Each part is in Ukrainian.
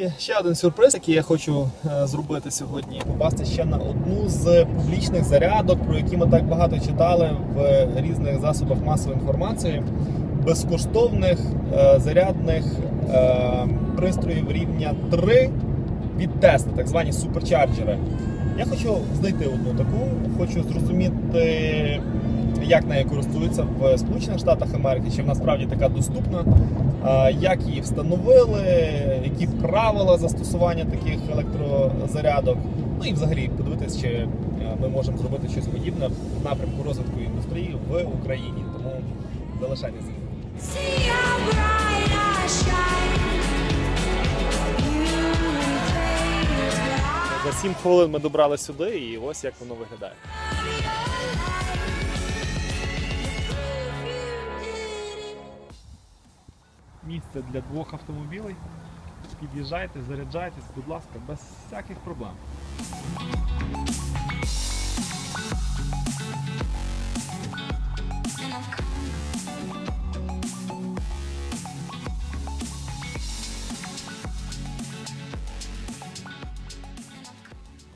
І ще один сюрприз, який я хочу е, зробити сьогодні. Попасти ще на одну з публічних зарядок, про які ми так багато читали в різних засобах масової інформації. Безкоштовних е, зарядних е, пристроїв рівня 3 від Tesla, так звані суперчарджери. Я хочу знайти одну таку, хочу зрозуміти, як нею користуються в Сполучених Штатах Америки, чи вона справді така доступна, як її встановили, які правила застосування таких електрозарядок. Ну і взагалі подивитись, чи е, ми можемо зробити щось подібне в напрямку розвитку індустрії в Україні. Тому залишайтеся. За 7 хвилин ми добрали сюди, і ось як воно виглядає. Місце для двох автомобілей. Під'їжджайте, заряджайтесь, будь ласка, без всяких проблем.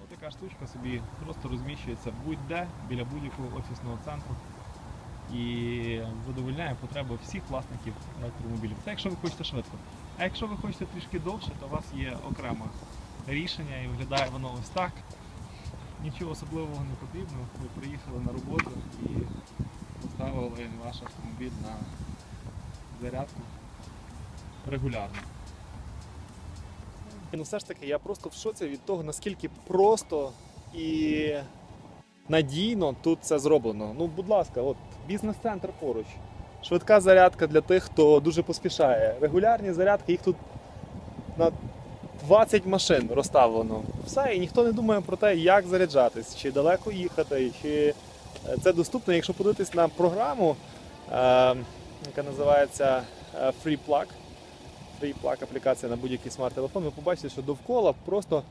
Отака штучка собі просто розміщується будь-де біля будь-якого офісного центру і задовольняє потреби всіх власників електромобілів. Це якщо ви хочете швидко. А якщо ви хочете трішки довше, то у вас є окреме рішення і виглядає воно ось так. Нічого особливого не потрібно. Ви приїхали на роботу і поставили ваш автомобіль на зарядку регулярно. Ну, все ж таки, я просто в шоці від того, наскільки просто і надійно тут це зроблено. Ну, будь ласка, от бізнес-центр поруч. Швидка зарядка для тих, хто дуже поспішає. Регулярні зарядки, їх тут на 20 машин розставлено. Все, і ніхто не думає про те, як заряджатись, чи далеко їхати, чи е, це доступно. Якщо подивитись на програму, е, яка називається е, Free Plug, Free Plug аплікація на будь-який смарт-телефон, ви побачите, що довкола просто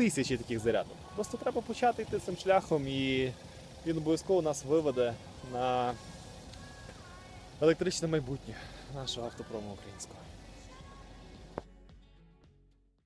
тисячі таких зарядок. Просто треба почати йти цим шляхом, і він обов'язково нас виведе на електричне майбутнє нашого автопрому українського.